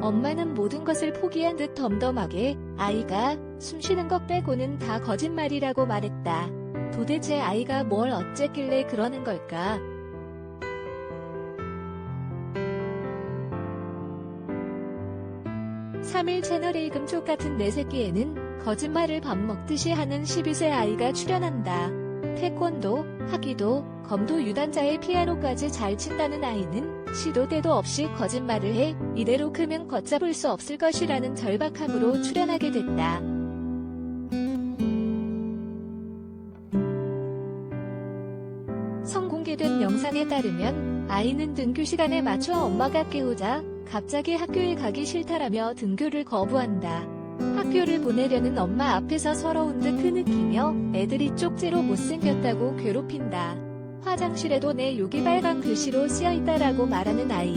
엄마는 모든 것을 포기한 듯 덤덤하게 아이가 숨 쉬는 것 빼고는 다 거짓말이라고 말했다. 도대체 아이가 뭘 어쨌길래 그러는 걸까? 3일 채널A 금쪽 같은 내 새끼에는 거짓말을 밥 먹듯이 하는 12세 아이가 출연한다. 태권도, 하기도, 검도 유단자의 피아노까지 잘 친다는 아이는 시도 때도 없이 거짓말을 해 이대로 크면 걷잡을 수 없을 것이라는 절박함으로 출연하게 됐다. 성공개된 영상에 따르면 아이는 등교 시간에 맞춰 엄마가 깨우자 갑자기 학교에 가기 싫다라며 등교를 거부한다. 학교를 보내려는 엄마 앞에서 서러운 듯 흐느끼며 애들이 쪽지로 못생겼다고 괴롭힌다. 화장실에도 내 욕이 빨간 글씨로 쓰여있다라고 말하는 아이.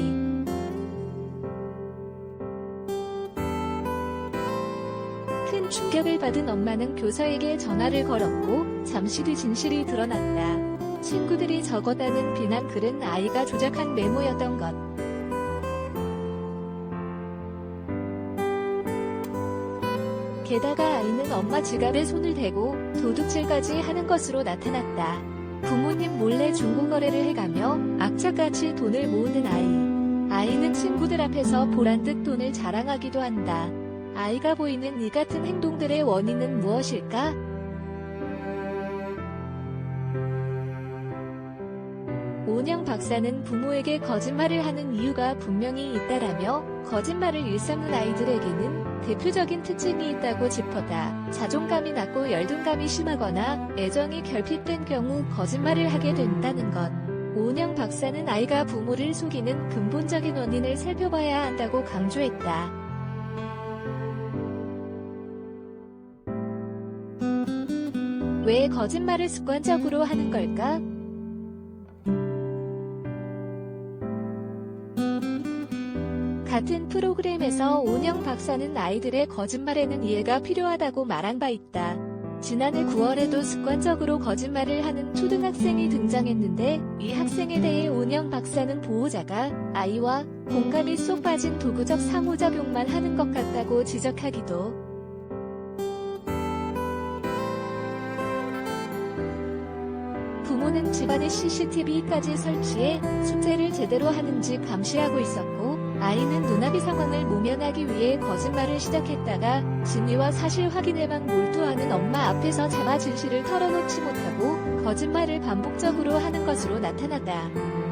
큰 충격을 받은 엄마는 교사에게 전화를 걸었고 잠시 뒤 진실이 드러났다. 친구들이 적었다는 비난 글은 아이가 조작한 메모였던 것. 게다가 아이는 엄마 지갑에 손을 대고 도둑질까지 하는 것으로 나타났다. 부모님 몰래 중고거래를 해가며 악착같이 돈을 모으는 아이. 아이는 친구들 앞에서 보란 듯 돈을 자랑하기도 한다. 아이가 보이는 이 같은 행동들의 원인은 무엇일까? 오냥 박사는 부모에게 거짓말을 하는 이유가 분명히 있다라며 거짓말을 일삼는 아이들에게는 대표적인 특징이 있다고 짚었다. 자존감이 낮고 열등감이 심하거나 애정이 결핍된 경우 거짓말을 하게 된다는 것. 오냥 박사는 아이가 부모를 속이는 근본적인 원인을 살펴봐야 한다고 강조했다. 왜 거짓말을 습관적으로 하는 걸까? 같은 프로그램에서 온영 박사는 아이들의 거짓말에는 이해가 필요하다고 말한 바 있다. 지난해 9월에도 습관적으로 거짓말을 하는 초등학생이 등장했는데 이 학생에 대해 온영 박사는 보호자가 아이와 공감이 쏙 빠진 도구적 상호작용만 하는 것 같다고 지적하기도 부모는 집안에 CCTV까지 설치해 숙제를 제대로 하는지 감시하고 있었고 아이는 눈앞의 상황을 모면하기 위해 거짓말을 시작했다가 진위와 사실 확인에만 몰두하는 엄마 앞에서 자마 진실을 털어놓지 못하고 거짓말을 반복적으로 하는 것으로 나타났다.